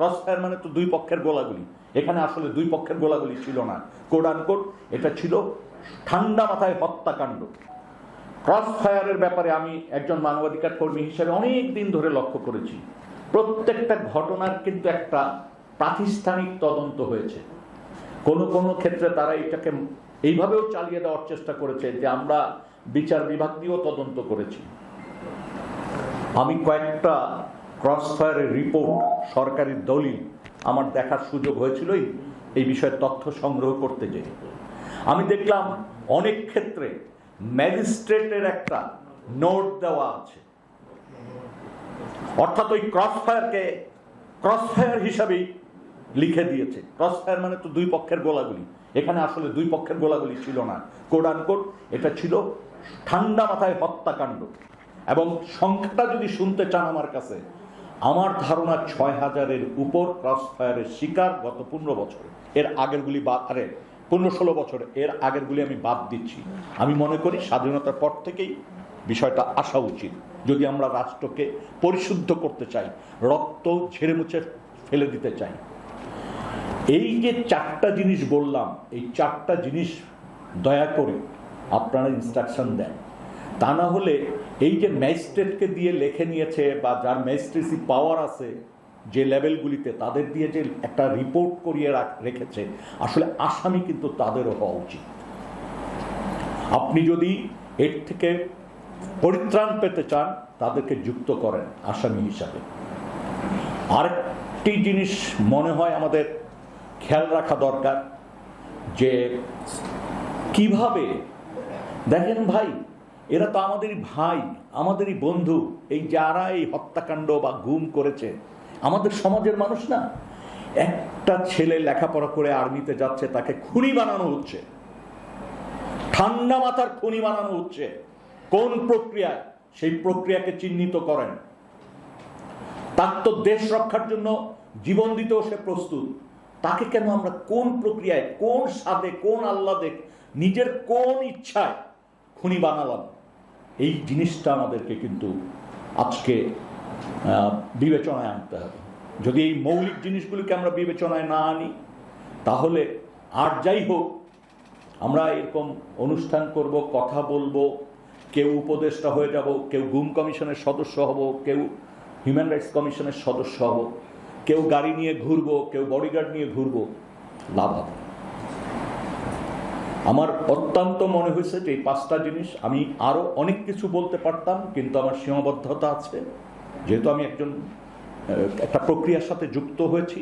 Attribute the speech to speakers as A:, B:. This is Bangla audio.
A: ক্রস ফায়ার মানে তো দুই পক্ষের গোলাগুলি। এখানে আসলে দুই পক্ষের গোলাগুলি ছিল না। কোড আনকোড এটা ছিল ঠান্ডা মাথায় হত্যাকাণ্ড। ক্রস ফায়ারের ব্যাপারে আমি একজন মানবাধিকার কর্মী হিসেবে অনেক দিন ধরে লক্ষ্য করেছি। প্রত্যেকটা ঘটনার কিন্তু একটা প্রাতিষ্ঠানিক তদন্ত হয়েছে। কোনো কোনো ক্ষেত্রে তারা এটাকে এইভাবেও চালিয়ে দেওয়ার চেষ্টা করেছে যে আমরা বিচার বিভাগ দিয়েও তদন্ত করেছি। আমি কয়েকটা ক্রস ফায়ারের রিপোর্ট সরকারি দলিল, আমার দেখার সুযোগ হয়েছিল এই- বিষয়ে তথ্য সংগ্রহ করতে যে আমি দেখলাম অনেক ক্ষেত্রে ম্যাজিস্ট্রেটের একটা নোট দেওয়া আছে। অর্থাৎ ওই ক্রসফায়ারকে ক্রসফায়ার হিসাবেই লিখে দিয়েছে। ক্রস ফায়ার মানে তো দুই পক্ষের গোলাগুলি। এখানে আসলে দুই পক্ষের গোলাগুলি ছিল না। কোড আনকোড এটা ছিল ঠান্ডা মাথায় হত্যাকাণ্ড। এবং সংখ্যাটা যদি শুনতে চান আমার কাছে আমার ধারণা ছয় হাজারের উপর ক্রসফায়ারের শিকার গত পনেরো বছর। এর আগেরগুলি বাদ আরে, পনেরো ষোলো বছর। এর আগেরগুলি আমি বাদ দিচ্ছি। আমি মনে করি স্বাধীনতার পর থেকেই বিষয়টা আসা উচিত। যদি আমরা রাষ্ট্রকে পরিশুদ্ধ করতে চাই, রক্ত ঝেড়ে মুছে ফেলে দিতে চাই। এই যে চারটা জিনিস বললাম, এই চারটা জিনিস দয়া করে আপনারা ইনস্ট্রাকশন দেন। তা না হলে এই যে ম্যাজিস্ট্রেটকে দিয়ে লেখে নিয়েছে বা যার ম্যাজিস্ট্রেসি পাওয়ার আছে, যে লেভেলগুলিতে তাদের দিয়ে যে একটা রিপোর্ট করিয়ে রাখ- রেখেছে, আসলে আসামি কিন্তু তাদেরও হওয়া উচিত। আপনি যদি এর থেকে পরিত্রাণ পেতে চান, তাদেরকে যুক্ত করেন আসামি হিসাবে। আরেকটি জিনিস মনে হয় আমাদের খেয়াল রাখা দরকার, যে কীভাবে, দেখেন ভাই এরা তো আমাদেরই ভাই, আমাদেরই বন্ধু, এই যারা এই হত্যাকাণ্ড বা গুম করেছে, আমাদের সমাজের মানুষ না। একটা ছেলে লেখাপড়া করে আর্মিতে যাচ্ছে, তাকে খুনি বানানো হচ্ছে। ঠান্ডা মাথার খুনি বানানো হচ্ছে। কোন প্রক্রিয়ায়? সেই প্রক্রিয়াকে চিহ্নিত করেন। তার তো দেশ রক্ষার জন্য জীবন দিতেও সে প্রস্তুত। তাকে কেন আমরা কোন প্রক্রিয়ায়, কোন স্বাদে কোন আহ্লাদে, নিজের কোন ইচ্ছায় খুনি বানালাম? এই জিনিসটা আমাদেরকে কিন্তু আজকে বিবেচনায় আনতে হবে যদি এই মৌলিক জিনিসগুলিকে আমরা বিবেচনায় না আনি, তাহলে আর যাই হোক, আমরা এরকম অনুষ্ঠান করব, কথা বলব, কেউ উপদেষ্টা হয়ে যাব, কেউ গুম কমিশনের সদস্য হব, কেউ হিউম্যান রাইটস কমিশনের সদস্য হব, কেউ গাড়ি নিয়ে ঘুরবো, কেউ বডিগার্ড নিয়ে ঘুরবো, লাভ হবে। আমার অত্যন্ত মনে হয়েছে যে এই পাঁচটা জিনিস আমি আরও অনেক কিছু বলতে পারতাম, কিন্তু আমার সীমাবদ্ধতা আছে। যেহেতু আমি একজন একটা প্রক্রিয়ার সাথে যুক্ত হয়েছি